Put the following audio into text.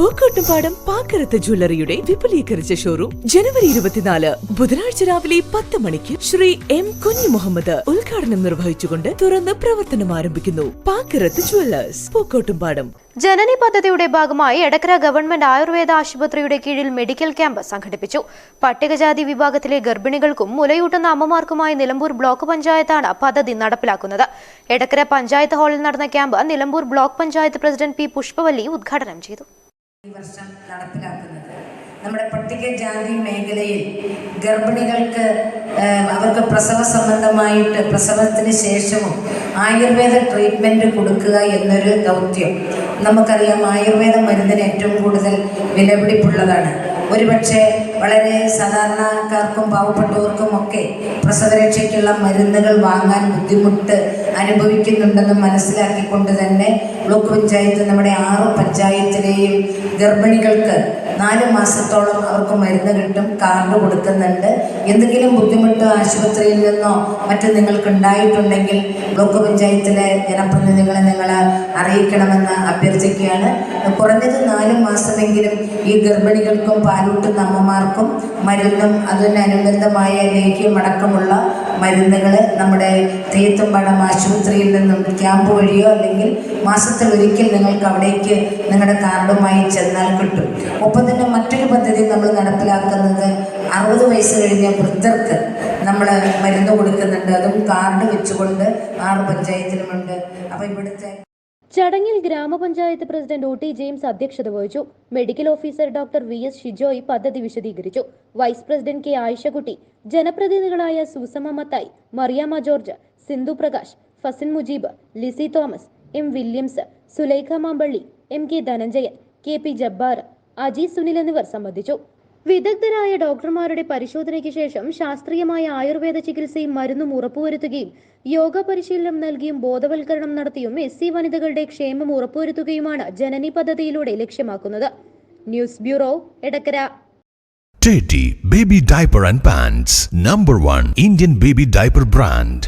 പൂക്കോട്ടുംപാടം പാക്കരത്ത് ജ്വല്ലറിയുടെ വിപുലീകരിച്ച ഷോറൂം ജനുവരി ഇരുപത്തിനാല് ബുധനാഴ്ച രാവിലെ പത്ത് മണിക്ക് ശ്രീ എം കുഞ്ഞു മുഹമ്മദ് ഉദ്ഘാടനം നിർവഹിച്ചുകൊണ്ട് തുറന്ന് പ്രവർത്തനം ആരംഭിക്കുന്നു. പാക്കരത്ത് ജ്വല്ലേഴ്സ് പൂക്കോട്ടുംപാടം. ജനനി പദ്ധതിയുടെ ഭാഗമായി എടക്കര ഗവൺമെന്റ് ആയുർവേദ ആശുപത്രിയുടെ കീഴിൽ മെഡിക്കൽ ക്യാമ്പ് സംഘടിപ്പിച്ചു. പട്ടികജാതി വിഭാഗത്തിലെ ഗർഭിണികൾക്കും മുലയൂട്ടുന്ന അമ്മമാർക്കുമായി നിലമ്പൂർ ബ്ലോക്ക് പഞ്ചായത്താണ് പദ്ധതി നടപ്പിലാക്കുന്നത്. എടക്കര പഞ്ചായത്ത് ഹാളിൽ നടന്ന camp Nilambur block panchayat president P Pushpavalli ഉദ്ഘാടനം ചെയ്തു. ഈ വർഷം നടപ്പിലാക്കുന്നത്. നമ്മുടെ പട്ടികജാതി മേഖലയിൽ ഗർഭിണികൾക്ക് അവർക്ക് പ്രസവ സംബന്ധമായിട്ട് പ്രസവത്തിന് ശേഷവും ആയുർവേദ ട്രീറ്റ്മെന്റ് കൊടുക്കുക എന്നൊരു ദൗത്യം. നമുക്കറിയാം ആയുർവേദ മരുന്നിന് ഏറ്റവും കൂടുതൽ വിലപിടിപ്പുള്ളതാണ്. ഒരുപക്ഷെ വളരെ സാധാരണക്കാർക്കും പാവപ്പെട്ടവർക്കും ഒക്കെ പ്രസവരക്ഷയ്ക്കുള്ള മരുന്നുകൾ വാങ്ങാൻ ബുദ്ധിമുട്ട് അനുഭവിക്കുന്നുണ്ടെന്ന് മനസ്സിലാക്കിക്കൊണ്ട് തന്നെ ബ്ലോക്ക് പഞ്ചായത്ത് നമ്മുടെ ആറ് പഞ്ചായത്തിലെയും ഗർഭിണികൾക്ക് നാല് മാസത്തോളം അവർക്ക് മരുന്ന് കിട്ടും കാർഡ് കൊടുക്കുന്നുണ്ട്. എന്തെങ്കിലും ബുദ്ധിമുട്ട് ആശുപത്രിയിൽ നിന്നോ മറ്റും നിങ്ങൾക്ക് ഉണ്ടായിട്ടുണ്ടെങ്കിൽ ബ്ലോക്ക് പഞ്ചായത്തിലെ ജനപ്രതിനിധികളെ നിങ്ങൾ അറിയിക്കണമെന്ന് അഭ്യർത്ഥിക്കുകയാണ്. കുറഞ്ഞത് നാല് മാസമെങ്കിലും ഈ ഗർഭിണികൾക്കും പാലൂട്ടുന്ന അമ്മമാർക്കും മരുന്നും അതിനനുബന്ധമായ ലേഹ്യം അടക്കമുള്ള മരുന്നുകൾ നമ്മുടെ തെയ്യത്തുംപാടം ആശുപത്രിയിൽ നിന്നും ക്യാമ്പ് വഴിയോ അല്ലെങ്കിൽ മാസത്തിൽ ഒരിക്കൽ നിങ്ങൾക്ക് അവിടേക്ക് നിങ്ങളുടെ കാർഡുമായി ചെന്നാൽ കിട്ടും. ഒപ്പം തന്നെ മറ്റൊരു പദ്ധതി നമ്മൾ നടപ്പിലാക്കുന്നത് അറുപത് വയസ്സ് കഴിഞ്ഞ വൃദ്ധർക്ക് നമ്മൾ മരുന്ന് കൊടുക്കുന്നുണ്ട്. അതും കാർഡ് വെച്ചുകൊണ്ട് ആറ് പഞ്ചായത്തിലുമുണ്ട് അപ്പോൾ ഇവിടുത്തെ ചടങ്ങിൽ ഗ്രാമപഞ്ചായത്ത് പ്രസിഡന്റ് ഒ ടി ജെയിംസ് അധ്യക്ഷത വഹിച്ചു. Medical officer doctor V S Shijoy പദ്ധതി വിശദീകരിച്ചു. Vice president K Ayishakutty ജനപ്രതിനിധികളായ Susamma Mathai Mariyama George Sindhu Prakash Fasin Mujeeb Lissy Thomas M Williams Sulaikha Mampally M K Dhananjayan K P Jabbar Aji Sunil എന്നിവർ സംബന്ധിച്ചു. വിദഗ്ധരായ ഡോക്ടർമാരുടെ പരിശോധനയ്ക്ക് ശേഷം ശാസ്ത്രീയമായ ആയുർവേദ ചികിത്സയും മരുന്നും ഉറപ്പുവരുത്തുകയും യോഗ പരിശീലനം നൽകിയും ബോധവൽക്കരണം നടത്തിയും എസ് സി വനിതകളുടെ ക്ഷേമം ഉറപ്പുവരുത്തുകയുമാണ് ജനനി പദ്ധതിയിലൂടെ ലക്ഷ്യമാക്കുന്നത്. News bureau Edakkara. Teddy Baby Diaper and Pants, number 1 Indian baby diaper brand.